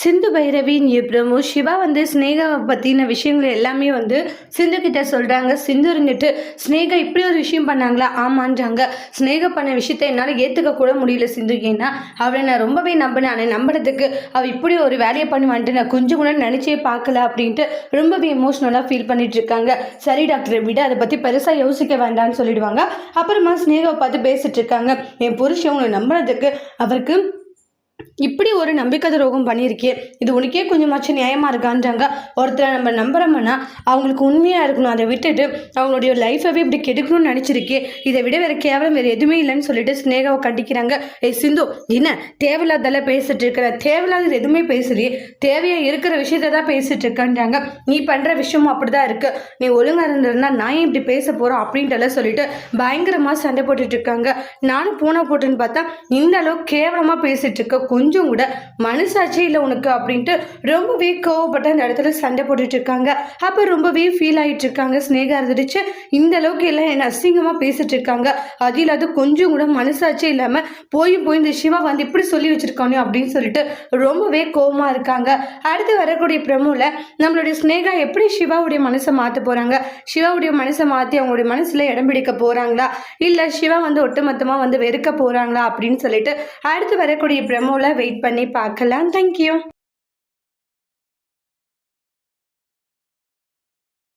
சிந்து பைரவின் பிரமு சிவா வந்து ஸ்னேகாவை பற்றின விஷயங்கள் எல்லாமே வந்து சிந்து கிட்ட சொல்கிறாங்க சிந்து இருந்துட்டு ஸ்னேகா இப்படி ஒரு விஷயம் பண்ணாங்களா? ஆமான்றாங்க. ஸ்னேகா பண்ண விஷயத்த என்னால் ஏற்றுக்க கூட முடியல சிந்து. ஏன்னா அவளை நான் ரொம்பவே நம்பினேன். ஆனால் நம்புறதுக்கு அவள் இப்படி ஒரு வேலையை பண்ணுவான்ட்டு நான் கொஞ்சம் கூட நினச்சே பார்க்கல அப்படின்ட்டு ரொம்பவே எமோஷ்னலாக ஃபீல் பண்ணிட்டு இருக்காங்க. சரி டாக்டர் விட. அதை பற்றி பெருசாக யோசிக்க வேண்டாம்னு சொல்லிடுவாங்க. அப்புறமா ஸ்னேகாவை பார்த்து பேசிட்டு இருக்காங்க. என் புருஷன் உன்னை நம்புறதுக்கு அவருக்கு இப்படி ஒரு நம்பிக்கை துரோகம் பண்ணியிருக்கே. இது உனக்கே கொஞ்சமாச்சும் நியாயமாக இருக்கான்றாங்க. ஒருத்தரை நம்ம நம்புகிறோம்னா அவங்களுக்கு உண்மையாக இருக்கணும். அதை விட்டுட்டு அவங்களுடைய லைஃபவே இப்படி கெடுக்கணும்னு நினச்சிருக்கே. இதை விட வேறு கேவலம் வேறு எதுவுமே இல்லைன்னு சொல்லிட்டு ஸ்னேகாவை கண்டிக்கிறாங்க. ஏ சிந்து என்ன? தேவையில்லாதெல்லாம் பேசிட்டு இருக்கிற தேவையில்லாதது எதுவுமே பேசுறியே தேவையாக இருக்கிற விஷயத்த தான் பேசிட்டு இருக்கன்றாங்க. நீ பண்ணுற விஷயமும் அப்படி தான் இருக்குது நீ ஒழுங்காக இருந்திருந்தா நான் ஏன் இப்படி பேச போகிறோம் அப்படின்ட்டுலாம் சொல்லிட்டு பயங்கரமாக சண்டை போட்டுட்டு இருக்காங்க. நானும் பூனை போட்டுன்னு பார்த்தா இந்த அளவுக்கு கேவலமாக பேசிட்டு இருக்க கொஞ்சம் கொஞ்சம் கூட மனசாட்சி இல்லை உனக்கு அப்படின்ட்டு ரொம்பவே கோவப்பட்ட அந்த இடத்துல சண்டை போட்டுட்டு இருக்காங்க. அப்போ ரொம்பவே ஃபீல் ஆகிட்டு இருக்காங்க. ஸ்னேகா இருந்துடுச்சு. இந்த அளவுக்கு எல்லாம் என்ன அசிங்கமாக பேசிட்டு இருக்காங்க. அது இல்லாத கொஞ்சம் கூட மனசாட்சி இல்லாமல் போய் போய் இந்த சிவா வந்து இப்படி சொல்லி வச்சிருக்கானே அப்படின்னு சொல்லிட்டு ரொம்பவே கோவமாக இருக்காங்க. அடுத்து வரக்கூடிய பிரமுல நம்மளுடைய ஸ்னேகா எப்படி சிவாவுடைய மனசை மாற்ற போகிறாங்க சிவாவுடைய மனசை மாற்றி அவங்களுடைய மனசில் இடம் பிடிக்க போகிறாங்களா இல்லை சிவா வந்து ஒட்டுமொத்தமாக வந்து வெறுக்க போகிறாங்களா அப்படின்னு சொல்லிட்டு அடுத்து வரக்கூடிய பிரமோவில் வெயிட் பண்ணி பார்க்கலாம். தேங்க்யூ